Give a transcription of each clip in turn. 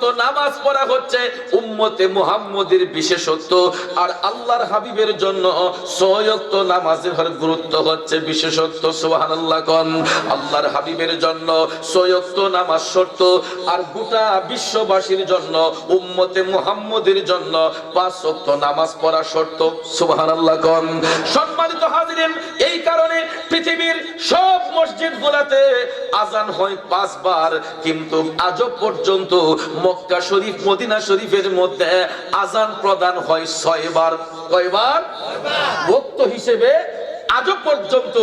ওয়াক্ত নামাজ পড়া হচ্ছে উম্মতে মুহাম্মদের বিশেষত্ব। আর আল্লাহর হাবিবের জন্য ছয় ওয়াক্ত নামাজের গুরুত্ব হচ্ছে বিশেষত্ব, সুবহানাল্লাহ কোন। আল্লাহর হাবিবের জন্য ছয় ওয়াক্ত নামাজ শর্ত। আর গোটা বিশ্ববাসীর জন্য, উম্মতে মুহাম্মদের জন্য পাঁচ ওয়াক্ত নামাজ পড়া শর্ত, সুবহানাল্লাহ কোন। সম্মানিত হাজিরিন, এই কারণে পৃথিবীর সব মসজিদ গুলাতে আজান হয় পাঁচবার। কিন্তু আজও পর্যন্ত মক্কা শরীফ, মদিনা শরীফের মধ্যে আজান প্রদান হয় ছয়বার। কয়বার? ভক্ত হিসেবে আজও পর্যন্ত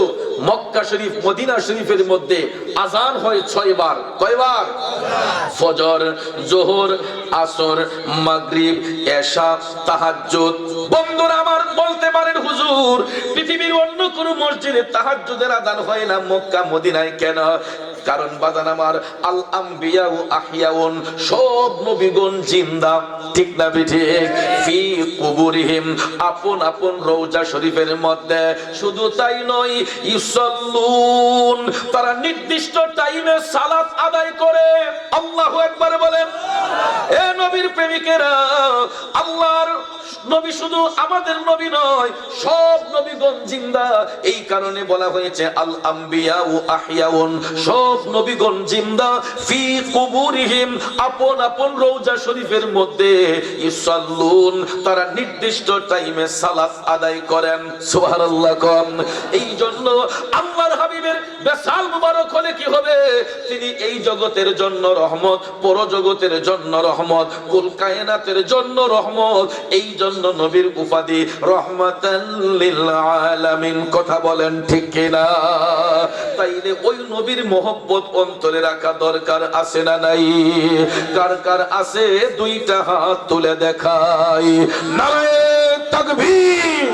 মক্কা শরীফ, মদিনা শরীফের মধ্যে আজান হয় ছয়বার। কয়বার? ফজর, জোহর, আসর, মাগরিব, এশা, তাহাজ্জুদ। বন্ধুরা আমার, বলতে পারেন হুজুর, পৃথিবীর অন্য কোন মসজিদে তাহাজ্জুদের আদান হয় না, মক্কা, মদিনায় কেন? কারণ বাজান আমার, আল আম্বিয়া আহিয়াউন, সব নবীগণ জিন্দা। ঠিক না ঠিক? ফি আপন আপন রওজা শরীফের মধ্যে। শুধু তাই নয়, ইউসাল্লুন, তারা নির্দিষ্ট টাইমে সালাত আদায় করে। আল্লাহু আকবার বলেন, এ নবীর প্রেমিকেরা, আল্লাহর নবী শুধু আমাদের নবী নয়, সব নবীগণ জিন্দা। এই কারণে বলা হয়েছে, আল আম্বিয়া ও আহিয়াউন, সব নবীগণ জিন্দা ফি কুবুরিহিম, আপন আপন রওজা শরীফের মধ্যে ইসাল্লুন তারা নির্দিষ্ট টাইমে সালাত আদায় করেন। সুবহানাল্লাহ কম এই জন্য আল্লাহর হাবিবের বেসাল মুবারক হলে কি হবে? তিনি এই জগতের জন্য রহমত, পরজগতের জন্য রহমত, কুল কায়নাতের জন্য রহমত এই জন্য নবীর উপাধি রহমাতাল লিল আলামিন। কথা বলেন ঠিক কিনা? তাইলে ওই নবীর মোহব্বত অন্তরে রাখা দরকার আছে না নাই? কার কার আছে? দুইটা হাত তুলে দেখাই। নারায়ে তাকবীর।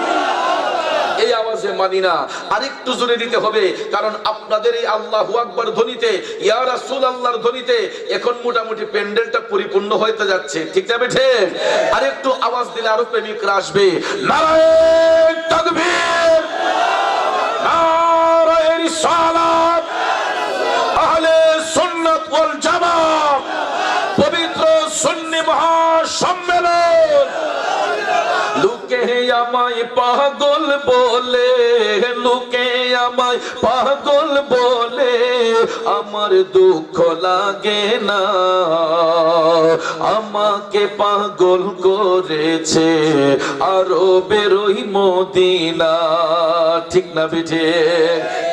প্যান্ডেলটা পরিপূর্ণ হইতে যাচ্ছে। ঠিক আরেকটু আওয়াজ দিলে আরও আসবে। নারায়ে তাকবীর। নারায়ে রিসালাত আহলে সুন্নাত ওয়াল জামাত পবিত্র সুন্নি মহাসম্মেলন লোকে আমায় পাগল বলে লোকে আমায় পাগল বলে। আমার দুঃখ লাগে না। আমাকে পাগল করেছে আরও বেরোই মদিনা। ঠিক না বিঠে?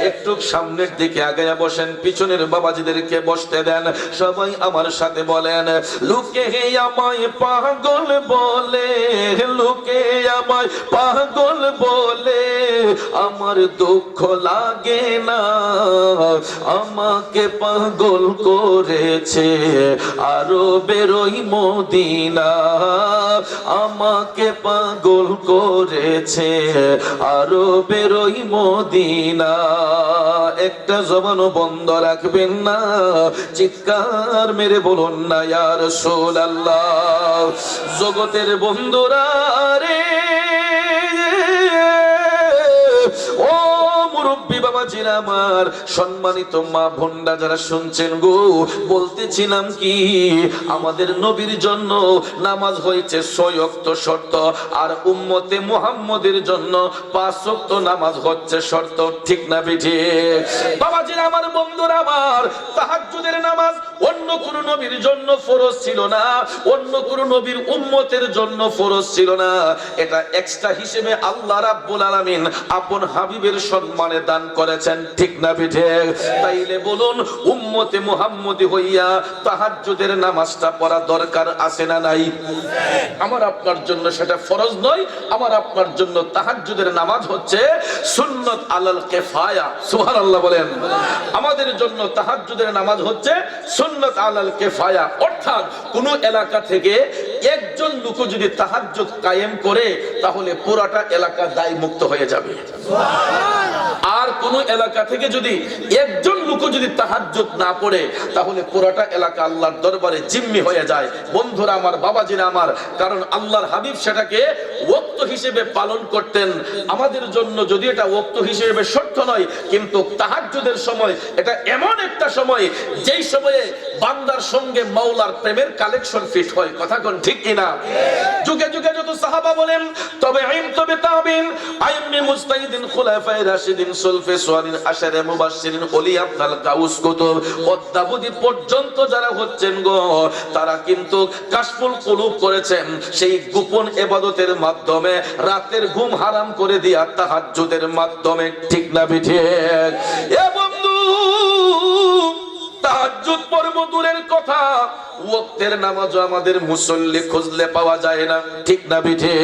একটু সামনের দিকে আগায়া বসেন, পিছনের বাবাজিদেরকে বসতে দেন। সবাই আমার সাথে বলেন, লোকে আমায় পাগল বলে, লোকে আমায় পাগল বলে। আমার দুঃখ লাগে না আমাকে পাগল করেছে আরও বেরোই মদিনা। আমাকে পাগল করেছে আরও বেরোই মদিনা। একটা জবানও বন্ধ রাখবেন না, চিৎকার মেরে বলুন না ইয়ার সোল আল্লাহ জগতের বন্ধুরা রে মুরব্বী বাবা জিরা আমার। সম্মানিত মা ভন্ডা যারা শুনছেন গো, বলতেছিলাম কি, আমাদের নবীর জন্য নামাজ হয়েছে সয়ক্ত শর্ত, আর উম্মতে মুহাম্মদের জন্য পাঁচক্ত নামাজ হচ্ছে শর্ত। ঠিক না বিঠি বাবাজিরা আমার, বন্ধুরা আমার, তাহাজ্জুদের নামাজ অন্য কোন নবীর জন্য ফরজ ছিল না, অন্য কোন নবীর উম্মতের জন্য ফরজ ছিল না। এটা এক্সট্রা হিসেবে আল্লাহ রাব্বুল আলামিন আপন হাবিবের সম্মানে দান করেছেন, ঠিক না বিঠে? তাইলে বলুন, উম্মতে মুহাম্মদি হইয়া তাহাজ্জুদের নামাজটা পড়া দরকার আছে না নাই? আমার আপনার জন্য সেটা ফরজ নয়, আমার আপনার জন্য তাহাজ্জুদের নামাজ হচ্ছে সুন্নত আলাল কেফায়া। সুবহানাল্লাহ বলেন। আমাদের জন্য তাহাজ্জুদের নামাজ হচ্ছে আলাল কেফায়া, অর্থাৎ কোন এলাকা থেকে একজন লোক যদি তাহাজ্জুদ কায়েম করে, তাহলে পুরাটা এলাকা দায় মুক্ত হয়ে যাবে। আর কোন এলাকা থেকে যদি একজন লোকও যদি তাহাজ্জুদ না পড়ে, তাহলে পুরোটা এলাকা আল্লাহর দরবারে জিম্মি হয়ে যায়। বন্ধুরা আমার, বাবাজিরা আমার, কারণ আল্লাহর হাবিব সেটাকে ওক্ত হিসেবে পালন করতেন। আমাদের জন্য যদি এটা ওক্ত হিসেবে সত্য নয়, কিন্তু তাহাজ্জুদের সময়, এটা এমন একটা সময়, যেই সময়ে বান্দার সঙ্গে মাওলার প্রেমের কালেকশন ফিট হয়। কথা কোন ঠিক কিনা যুগে যুগে যত সাহাবা বলেন, তবে আইন তবে তাবিন, আইম্মি মুস্তাহিদিন খুলাফায়ে রাশিদিন। পর্যন্ত যারা হচ্ছেন গো, তারা কিন্তু কাশফুল কুলুব করেছেন। সেই গোপন এবাদতের মাধ্যমে, রাতের ঘুম হারাম করে দিয়া তাহাজ্জুদের মাধ্যমে। ঠিক না বিঠিক এ বন্ধু তাহাজ্জুদ পর্ব দূরের কথা। ওয়াক্তের নামাজও আমাদের মুসল্লি খুঁজলে পাওয়া যায় না। ঠিক না বিঠে?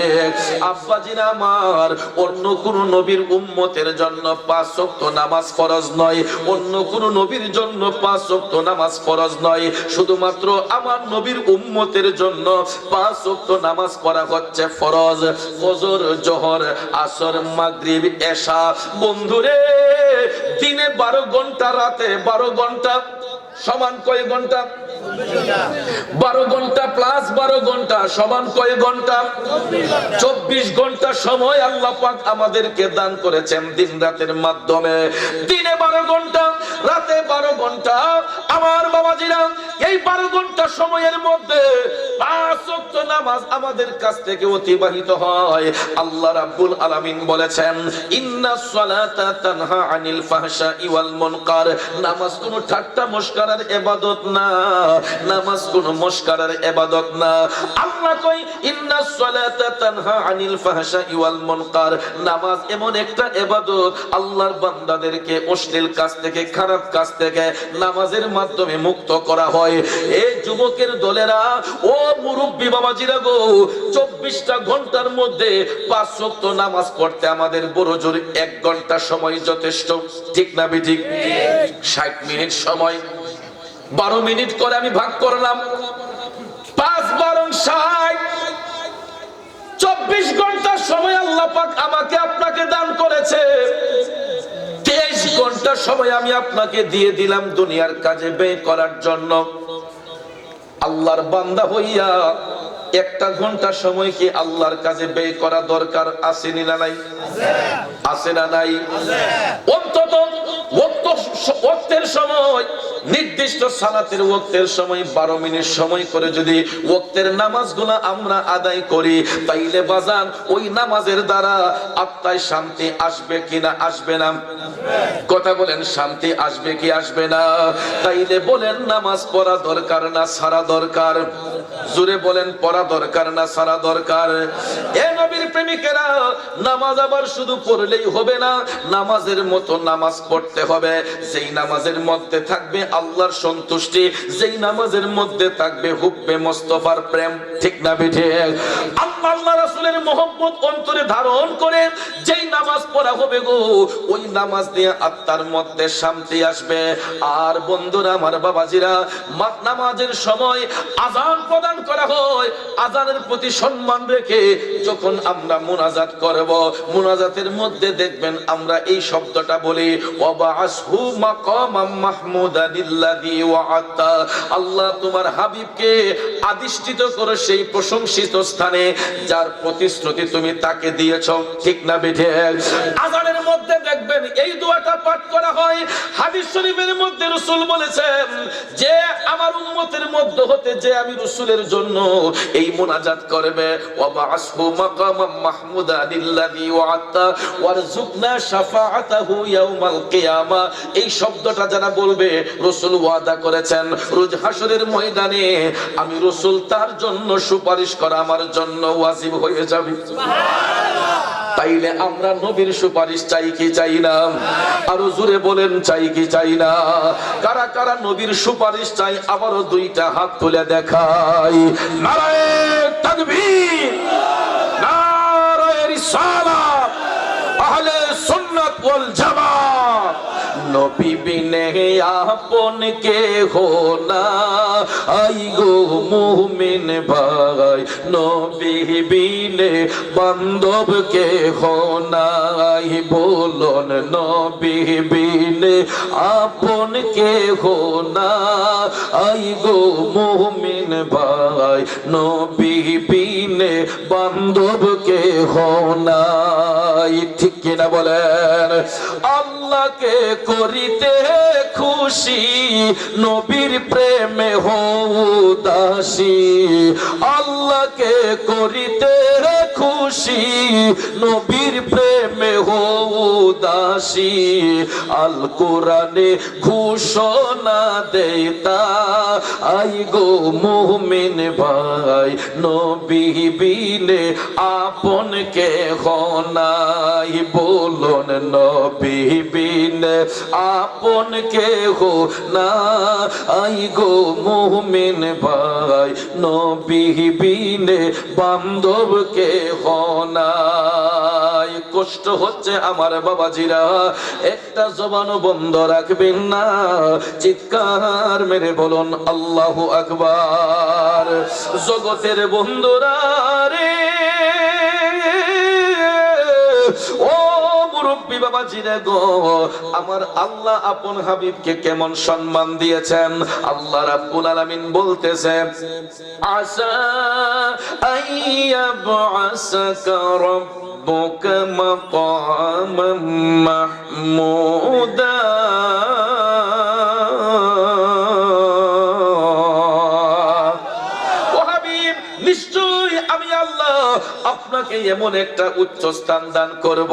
আব্বাজিরা আমার, অন্য কোন নবীর উম্মতের জন্য পাঁচ ওয়াক্ত নামাজ ফরজ নয়। অন্য কোন নবীর জন্য পাঁচ ওয়াক্ত নামাজ ফরজ নয়। শুধুমাত্র আমার নবীর উম্মতের জন্য পাঁচ ওয়াক্ত নামাজ পড়া হচ্ছে ফরজ। ফজর, জহর, আসর, মাগরিব, এশা। বন্ধুরে, দিনে বারো ঘণ্টা, রাতে বারো ঘণ্টা সমান কয় ঘণ্টা? বারো ঘণ্টা প্লাস বারো ঘণ্টা, সমান কয় ঘণ্টা? চব্বিশ ঘণ্টা সময় আল্লাহ পাক আমাদেরকে দান করেছেন দিন রাতের মাধ্যমে। দিনে বারো ঘণ্টা। রাতে বারো ঘণ্টা। আমার বাবাজিরা, এই বারো ঘণ্টা সময়ের মধ্যে নামাজ আমাদের কাছ থেকে অতিবাহিত হয়। আল্লাহ রাব্বুল আলামিন বলেছেন, ইন্না সালাতা তানহা আনিল ফাহশাই ওয়াল মুনকার। নামাজ কোনো ঠাট্টা মস্কারার ইবাদত না, নামাজ কোনো মস্কারার ইবাদত না। আল্লাহ কই ইন্না সালাতা তানহা আনিল ফাহশাই ওয়াল মুনকার। নামাজ এমন একটা ইবাদত আল্লাহর বান্দাদেরকে অশ্লীল কাজ থেকে খারাপ কাজ থেকে নামাজের মাধ্যমে মুক্ত করা হয়। এই যুবকের দলেরা, ও মুরব্বী বাবাজিরা গো, চব্বিশটা ঘণ্টার মধ্যে পাঁচ ওয়াক্ত নামাজ পড়তে আমাদের বড় জোর এক ঘণ্টা সময় যথেষ্ট। ঠিক না বিঠিক ষাট মিনিট সময়। বারো মিনিট করে আমি ভাগ করলাম। পাঁচ বারো ষাট। চব্বিশ ঘণ্টার সময় আল্লাহ পাক আমাকে আপনাকে দান করেছে। ঘণ্টা সময় আমি আপনাকে দিয়ে দিলাম দুনিয়ার কাজে ব্যয় করার জন্য। আল্লাহর বান্দা হইয়া একটা ঘণ্টা সময় কি আল্লাহর কাজে ব্যয় করা দরকার আছে না নাই? আছে না নাই? অন্তত ওক্তের সময় নির্দিষ্ট সালাতের ওক্তের সময়, বারো মিনিট সময় করে যদি ওক্তের নামাজগুলো আমরা আদায় করি, তাইলে বাজান ওই নামাজের দ্বারা আত্মায় শান্তি আসবে কিনা আসবে না। কথা বলেন, শান্তি আসবে কি, আসবে না। তাইলে বলেন, নামাজ পড়া দরকার না, সারা দরকার। জুড়ে বলেন, পড়া দরকার না, সারা দরকার। এ নবীর প্রেমিকেরা, নামাজ আবার শুধু পড়লেই হবে না, নামাজের মতো নামাজ পড়তে হবে। সেই নামাজের মধ্যে থাকবে আল্লাহর সন্তুষ্টি যেই নামাজের মধ্যে থাকবে হুব্বে মোস্তফার প্রেম ঠিক না বিঠে? আল্লাহ রাসূলের অন্তরে ধারণ করে যেই নামাজ পড়া হবে গো, ওই নামাজ দিয়ে আত্মার মধ্যে শান্তি আসবে। আর বন্ধুরা, আমার বাবাজিরা নামাজের সময় আজান প্রদান করা হয়। আজানের প্রতি সম্মান রেখে যখন আমরা মুনাজাত করব, মুনাজাতের মধ্যে দেখবেন আমরা এই শব্দটা বলি আল্লাহ তোমার হাবিবকে আদিষ্ঠিত করো সেই প্রশংসিত স্থানে যার প্রতিশ্রুতি তুমি তাকে দিয়েছ, ঠিক না বিঠে? আজানের মধ্যে দেখবেন এই দোয়াটা পাঠ করা হয়। হাদিস শরীফের মধ্যে রাসূল বলেছেন, যে আমার উম্মতের মধ্য হতে যে আমি রাসূলের জন্য এই মুনাজাত করবে ওয়াবাসহু মাকামাম মাহমুদানিল্লাযী ওয়াআতা ওয়ারযুকনা শাফাআতাহু ইয়াউমাল কিয়ামা। এই শব্দটা যারা বলবে, রাসূল ওয়াদা করেছেন। রোজ হাসরের ময়দানে আমি রাসূল তার জন্য সুপারিশ করা আমার জন্য ওয়াজিব হয়ে যাবে। তাইলে আমরা নবীর সুপারিশ চাই কি চাই না? আরও জোরে বলেন, চাই কি চাই না? কারা কারা নবীর সুপারিশ চাই, আবারও দুইটা হাত তুলে দেখাই। নারায়ে নবী বিনে আপন কে হো না। আই গো মুমিন ভাই, নবী বিনে বান্ধব কে হো নাই। বলন, নবী বিনে আপন কে হো না আই গো মুমিন ভাই, নবী বিনে বান্ধব কে হো নাই। ঠিক কিনা বলেন? আল্লাহকে করিতে খুশি, নবীর প্রেমে দাসী। আল্লাহকে করিতে খুশি, নবীর প্রেমে দাসী। আল কোরআনে ঘোষণা দেতা আই গো মুমিন ভাই, নবী বিনে আপন কে হনাই বলুন নবী বিনে আপন কে হো না। আই গো মুমিন ভাই, নবী বিনে বান্ধব কে হনাই কষ্ট হচ্ছে আমার বাবাজিরা, একটা জবানও বন্ধ রাখবেন না। চিৎকার মেরে বলুন, আল্লাহু আকবার। জগতের বন্ধুরা রে মুরব্বী বাবা জিরে গো, আমার আল্লাহ আপন হাবিবকে কেমন সম্মান দিয়েছেন? আল্লাহ রাব্বুল আলামিন বলতেছে আসা আইয়াবআসাকা রাব্বুকা মাকামাম মাহমুদা। আপনাকে এমন একটা উচ্চ স্থান দান করব,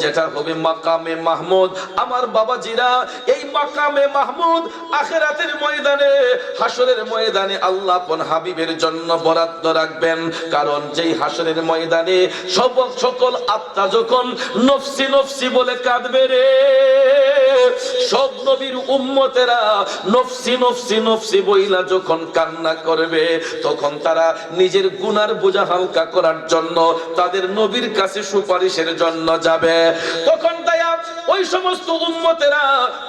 যেটা হবে মাকামে মাহমুদ। আমার বাবাজিরা, এই মাকামে মাহমুদ আখেরাতের ময়দানে হাসরের ময়দানে আল্লাহ আপন হাবিবের জন্য বরাদ্দ রাখবেন। কারণ যেই হাসরের ময়দানে সব সকল আত্মা যখন নফসি নফসি বলে কাঁদবে রে। নবীর উম্মতেরা নফসি নফসি নফসি বইলা যখন কান্না করবে, তখন তারা নিজের গুনার বোঝা হালকা করার জন্য তাদের নবীর কাছে সুপারিশের জন্য যাবে। তখন দয়া ওই সমস্ত উম্মতেরা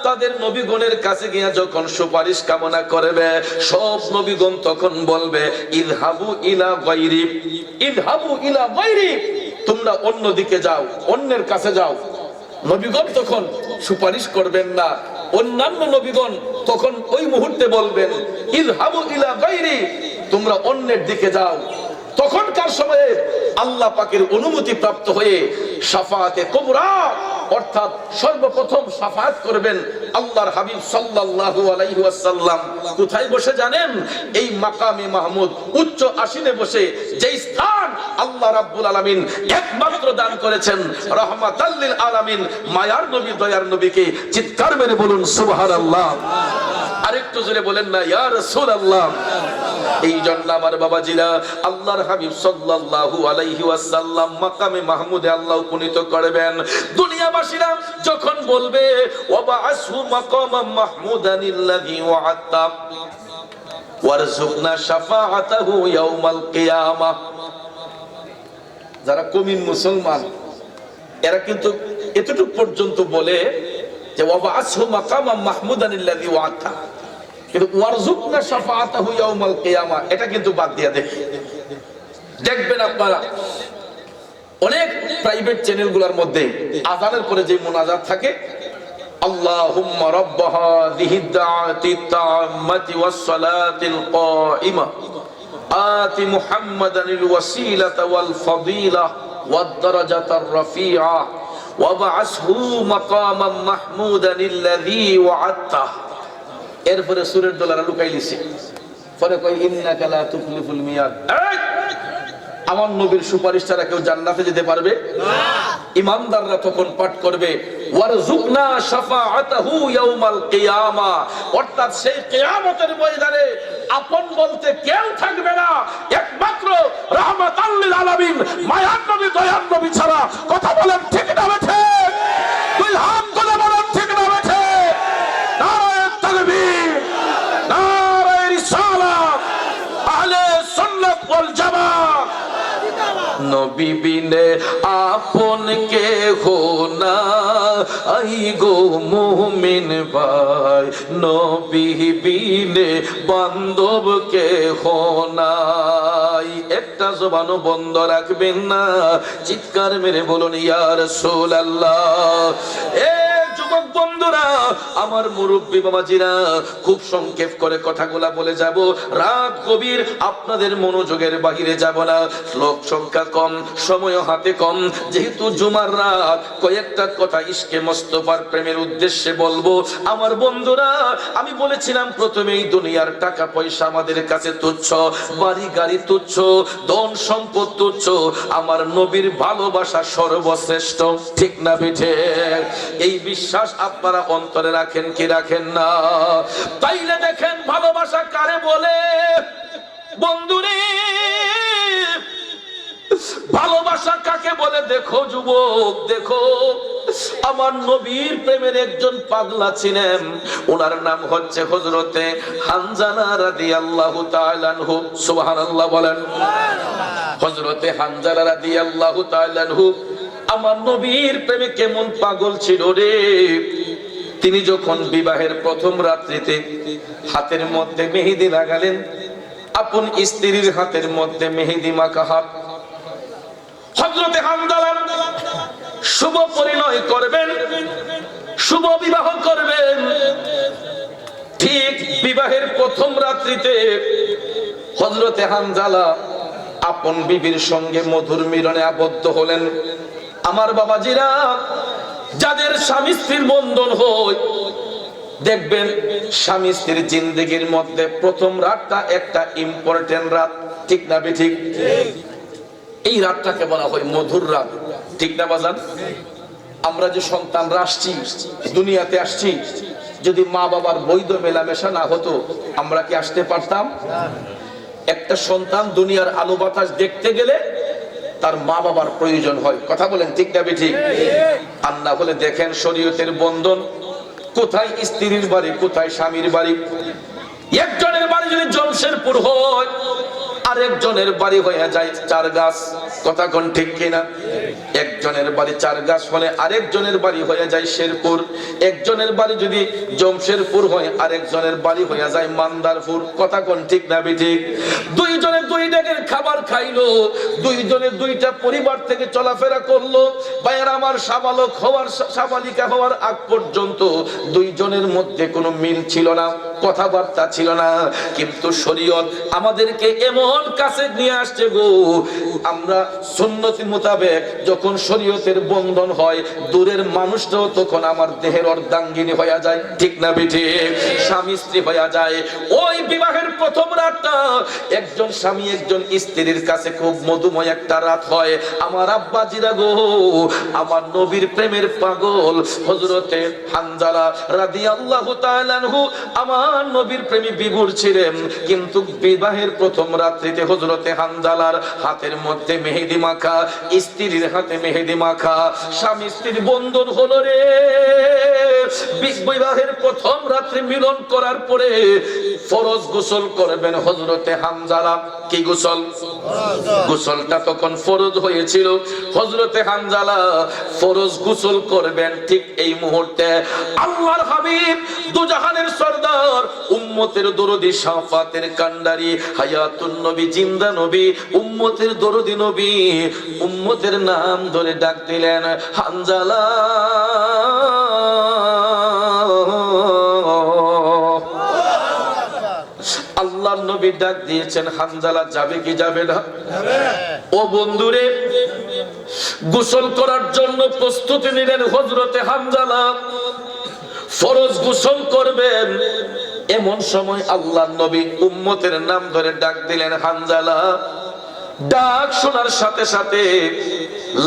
তাদের নবীগণের কাছে গিয়া যখন সুপারিশ কামনা করবে, সব নবীগণ তখন বলবে ইলহাবু ইলা গায়রি ইলহাবু ইলা গায়রি, তোমরা অন্য দিকে যাও, অন্যের কাছে যাও। নবীগণ তখন সুপারিশ করবেন না। অন্যান্য নবীগণ তখন ওই মুহূর্তে বলবেন ইলহাবু ইলা গাইরি তোমরা অন্যের দিকে যাও। তখনকার সময়ে আল্লাহ পাকের অনুমতি প্রাপ্ত হয়ে সাফাতে কুবরা অর্থাৎ সর্বপ্রথম সাফাত করবেন আল্লাহর হাবিব সাল্লাল্লাহু আলাইহি ওয়াসাল্লাম। কোথায় বসে জানেন? এই মাকামে মাহমুদ, উচ্চ আসিনে বসে যে স্থান আল্লাহ রাব্বুল আলামিন একমাত্র দান করেছেন। রহমাতাল লিল আলামিন, মায়ার নবী, দয়ার নবীকে চিৎকার মেরে বলুন, সুবহানাল্লাহ। আরেকটু জোরে বলেন না, ইয়া রাসূলুল্লাহ। এই জন্য আমার বাবাজিরা আল্লাহর হাবিব সাল্লাল্লাহু আলাইহি ওয়াসাল্লাম মাকামে মাহমুদে আল্লাহ উপনীত করবেন। দুনিয়াবাসীরা যখন বলবে ওয়াবা আসহু মাকামাম মাহমুদানিল্লাযী ওয়া'আতা ওয়ারযুকনা শাফাআতাহু ইয়াউমাল কিয়ামাহ যারা কমিন মুসলমান, এরা কিন্তু এতটুকু পর্যন্ত বলে যে ওয়াবা আসহু মাকামাম মাহমুদানিল্লাযী ওয়া'আতা কিন্তু ওয়ারজুকনা শাফাআতাহু ইয়াউমাল কিয়ামা এটা কিন্তু বাদ দিয়া দেখি দেখবেন আপনারা অনেক প্রাইভেট চ্যানেলগুলোর মধ্যে আজানের পরে যে মোনাজাত থাকে اللهم رب هذه الدعوة التامة والصلاة القائمة آت محمدا الوسيلة والفضيلة والدرجة الرفيعة وابعثه مقاما محمودا الذي وعدته এরপরে সুরের দোলারা লুকাই লিছে পরে কই ইন্নাকা লা তুখলিফুল মিয়াদ। আমার নবীর সুপারিশ ছাড়া কেউ জান্নাতে যেতে পারবে? না। ইমানদাররা তখন পাঠ করবে ওয়ারজুকনা শাফাআতাহু ইয়াউমাল কিয়ামা। অর্থাৎ সেই কিয়ামতের ময়দানে আপন বলতে কেউ থাকবে না। একমাত্র রাহমাতাল লিল আলামিন মায়ার নবী দয়ার নবী ছাড়া। কথা বলেন ঠিক না বেঠে? তুই হাত তুলে বলেন ঠিক না বেঠে নারায়ে তাকবীর নারায়ে রিসালাত আহলে সুন্নাত ওয়াল জামাত নবী বিনে আপন কে হো না গো মুমিন ভাই, নবী বিনে বান্ধব কে হো না একটা জবানও বন্ধ রাখবেন না। চিৎকার মেরে বলুন ইয়ার সোল আল্লাহ বন্ধুরা, আমার মুরব্বী বাবাজিরা, খুব সংক্ষেপ করে কথাগুলা বলে যাব। রাত গভীর, আপনাদের মনোযোগের বাহিরে যাব না। লোক সংখ্যা কম সময় হাতে কম। যেহেতু জুমার রাত, কয়েকটা কথা ইসকে মস্তফার প্রেমের উদ্দেশ্যে বলব। আমার বন্ধুরা, আমি বলেছিলাম প্রথমেই দুনিয়ার টাকা পয়সা আমাদের কাছে তুচ্ছ, বাড়ি, গাড়ি তুচ্ছ, ধন সম্পদ তুচ্ছ। আমার নবীর ভালোবাসা সর্বশ্রেষ্ঠ। ঠিক না, বিঠে? এই বিশ্বাস আপনারা অন্তরে রাখেন, কি রাখেন না? তাইলে দেখেন ভালোবাসা কারে বলে? বন্ধুরে, ভালোবাসা কাকে বলে? দেখো যুবক, দেখো। আমার নবীর প্রেমের একজন পাগলা ছিলেন ওনার নাম হচ্ছে হজরতে হানজানা রাদিয়াল্লাহু তাআলা আনহু। সুবহানাল্লাহ বলেন। হজরতে হানজালা রাদিয়াল্লাহু তাআলা আনহু, আমার নবীর প্রেমে কেমন পাগল ছিল রে? তিনি যখন বিবাহের প্রথম রাত্রিতে হাতের মধ্যে মেহেদি লাগালেন, আপন স্ত্রীর হাতের মধ্যে মেহেদি মাখা হাত হজরতে হামদালা শুভ পরিণয় করবেন, শুভ বিবাহ করবেন। ঠিক বিবাহের প্রথম রাত্রিতে হজরতে হামজালা আপন বিবির সঙ্গে মধুর মিলনে আবদ্ধ হলেন। আমার বাবাজিরা যাদের স্বামী স্ত্রীর বন্ধন হয়, দেখবেন স্বামী স্ত্রীর জিন্দগির মধ্যে প্রথম রাতটা একটা ইম্পর্টেন্ট রাত, ঠিক না ঠিক এই রাতটাকে বলা হয় মধুর রাত, ঠিক না বাজান? আমরা যে সন্তানরা আসছি, দুনিয়াতে আসছি, যদি মা বাবার বৈধ মেলামেশা না হতো, আমরা কি আসতে পারতাম? একটা সন্তান দুনিয়ার আলো বাতাস দেখতে গেলে তার মা বাবার প্রয়োজন হয়। কথা বলেন ঠিক না ঠিক আর না হলে দেখেন শরীয়তের বন্ধন, কোথায় স্ত্রীর বাড়ি, কোথায় স্বামীর বাড়ি? একজনের বাড়ি যদি জলসের জমশেরপুর হয় আরেকজনের বাড়ি হয়ে যায় চার গাছ। কথা কোন ঠিক কিনা? একজনের বাড়ি চার গাছ হলে আরেকজনের বাড়ি হয়ে যায় শেরপুর। একজনের বাড়ি যদি জমশেরপুর হয়, আরেকজনের বাড়ি হয়ে যায় মান্দারপুর। কথা কোন ঠিক না ঠিক দুইজনের দুই ডেকের খাবার খাইলো। দুইজনের দুইটা পরিবার থেকে চলাফেরা করল। বাইরে আমার সাবালক হওয়ার, সাবালিকা হওয়ার আগ পর্যন্ত দুইজনের মধ্যে কোনো মিল ছিল না। কথাবার্তা ছিল না, কিন্তু শরীয়ত আমাদেরকে এমন কাছে নিয়ে আসছে গো, আমরা সুন্নতি মোতাবেক যখন শরীয়তের বন্ধন হয়, দূরের মানুষটাও তখন আমার দেহের অর্ধাঙ্গিনী হয়ে যায়। ঠিক না বিঠি স্বামী স্ত্রী হয়ে যায়। ওই বিবাহের একজন স্বামী, একজন স্ত্রীর কাছে খুব মধুময় একটা রাত হয়। আমার আব্বা জিরা গো, আমার নবীর প্রেমের পাগল। হজরতে হানজালা তাআলা আনহু আমার নবীর প্রেমী বিভোর ছিলেন। কিন্তু বিবাহের প্রথম রাত্রিতে হজরতে হানজালার হাতের মধ্যে মেহেদি মাখা, স্ত্রীর হাতে মেহেদি মাখা, স্বামী স্ত্রীর বন্ধন হলো রে। বিবাহের প্রথম রাত্রি মিলন করার পরে ফরজ গোসল করবেন হজরতে হানজালা কি গোসল? গোসলটা তখন ফরজ হয়েছিল। হজরতে হানজালা ফরজ গোসল করবেন ঠিক এই মুহূর্তে। আল্লাহর হাবিব দুজাহানের সর্দার, উম্মতের দরদি শাফাতের কান্ডারি হায়াতুন নবী, জিন্দা নবী, উম্মতের দরদি নবী, উম্মতের নাম ধরে ডাক দিলেন হানজালা নবী ডাক দিয়েছেন, হানজালা যাবে কি যাবে না? ও বন্ধুরে, গোসল করার জন্য প্রস্তুতি নিলেন হজরতে হানজালা। ফরজ গোসল করবেন। এমন সময় আল্লাহ নবী উম্মতের নাম ধরে ডাক দিলেন, হানজালা, ডাক শোনার সাথে সাথে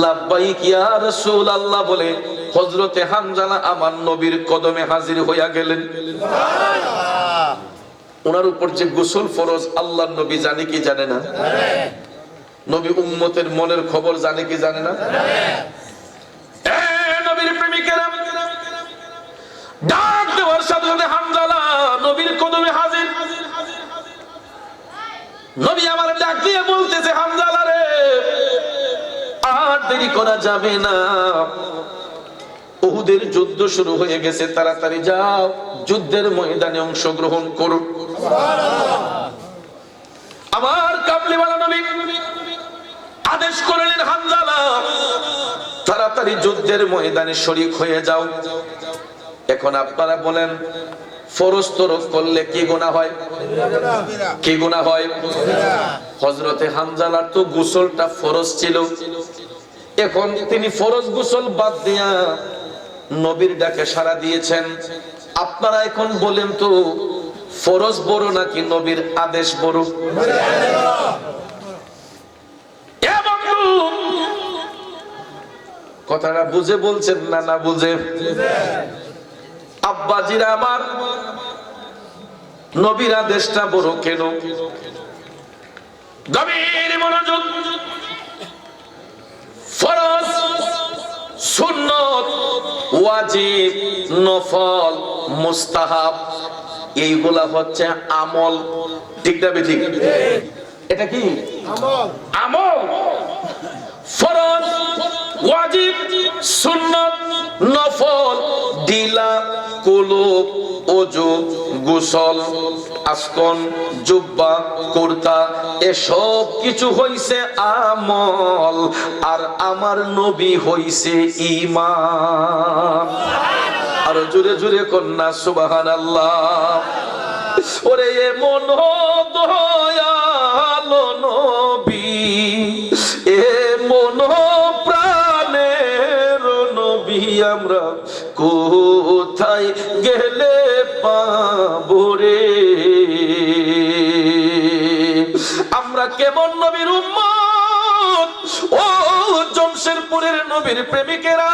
লাব্বাইক ইয়া রাসূলুল্লাহ বলে হজরতে হানজালা আমার নবীর কদমে হাজির হইয়া গেলেন। ওনার উপর যে গোসল ফরজ আল্লাহ নবী জানে কি জানে না? নবী উম্মতের মনের খবর জানে কি জানে না? যুদ্ধ শুরু হয়ে গেছে, তাড়াতাড়ি যাও, যুদ্ধের ময়দানে অংশগ্রহণ করুন আমার কাবলিওয়ালা নবী আদেশ করলেন হানজালা তাড়াতাড়ি যুদ্ধের ময়দানে শরীক হয়ে যাও। এখন আপনারা বলেন, ফরজ তরফ করলে কি গুনাহ হয়? কি গুনাহ হয়? হজরতে হামজালার তো গোসলটা ফরজ ছিল। এখন তিনি ফরজ গোসল বাদ দিয়া নবীর ডাকে সাড়া দিয়েছেন। আপনারা এখন বলেন তো ফরজ বড় নাকি নবীর আদেশ বড়? কথাটা বুঝে বলছেন না না বুঝে? আব্বাজিরা আমার, নবীর আদেশটা বড় কেন? গভীর মনোযোগ, ফরজ, সুন্নত, ওয়াজিব, নফল, মুস্তাহাব। এইগুলা হচ্ছে আমল। ঠিক না ঠিক এটা কি? আমল। ফরজ ওয়াজিব সুন্নত নফল দিলা কুলুব ওজু গোসল আসকন জুব্বা কুর্তা এসব কিছু হইছে আমল। আর আমার নবী হইছে ইমান আর জুড়ে জুড়ে কন্যা সুবাহান আল্লাহ এমন দয়ালো নবী এমন প্রাণের নবী আমরা কোথায় গেলে পাবো রে? আমরা কেমন নবীর উম্মত? ও জমশেরপুরের নবীর প্রেমিকেরা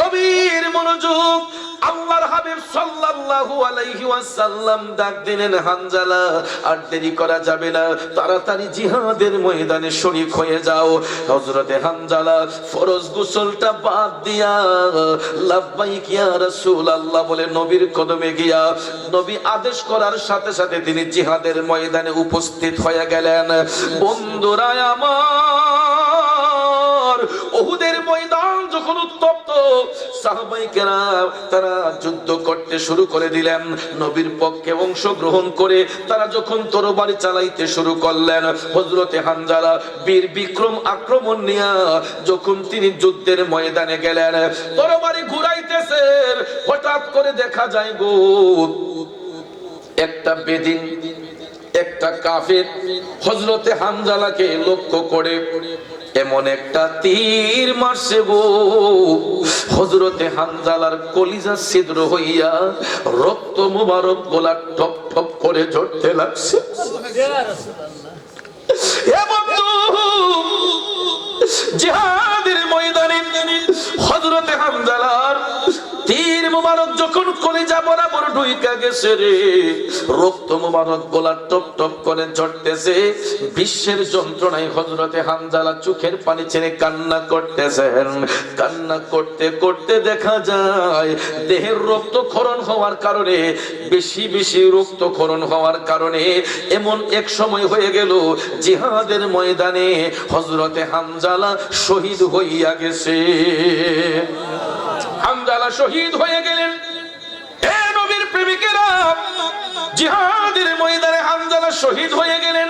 গভীর মনোযোগ আল্লাহর হাবিব সাল্লাল্লাহু আলাইহি ওয়াসাল্লাম ডাক দিলেন আর দেরি করা যাবে না, তাড়াতাড়ি জিহাদের ময়দানে শরীক হয়ে যাও। হযরতে ফরজ গোসলটা বাদ দিয়া, লাব্বাইক ইয়া রাসূলুল্লাহ বলে নবীর কদমে গিয়া, নবী আদেশ করার সাথে সাথে তিনি জিহাদের ময়দানে উপস্থিত হয়ে গেলেন। বন্ধুরা আমার, ওহুদের ময়দান যখন উত্তপ্ত তারা যুদ্ধ করতে শুরু করে দিলেন। নবীর পক্ষে অংশগ্রহণ করে তারা যখন তরবারি চালাইতে শুরু করলেন হজরতে হানজালা বীর বিক্রম আক্রমণ নিয়া যখন তিনি যুদ্ধের ময়দানে গেলেন, তরবারি ঘুরাইতেছেন। হঠাৎ করে দেখা যায় গো, একটা বেদিন, একটা কাফের হজরতে হামজালাকে লক্ষ্য করে এমন একটা তীর মারছে গো। হজরতে হানজালার কলিজা ছিদ্র হইয়া রক্ত মুবারক গোলা ঠপ ঠপ করে ঝরতে লাগছে। এ বন্ধু, যখন কলিজা বরাবর ঢুইকা গেছে রে, রক্ত মুবারক গোলা টপ টপ করে ঝরতেছে, বিশ্বের যন্ত্রণায় হজরতে হামজালা চোখের পানি ছেড়ে কান্না করতেছেন। কান্না করতে করতে দেখা যায়, দেহের রক্তক্ষরণ হওয়ার কারণে, বেশি বেশি রক্তক্ষরণ হওয়ার কারণে এমন এক সময় হয়ে গেল, জিহাদের ময়দানে হজরতে হামজালা শহীদ হইয়া গেছে। হামজালা শহীদ হয়ে গেলেন। প্রেমিকেরা জিহাদের ময়দানে হামজালা শহীদ হয়ে গেলেন।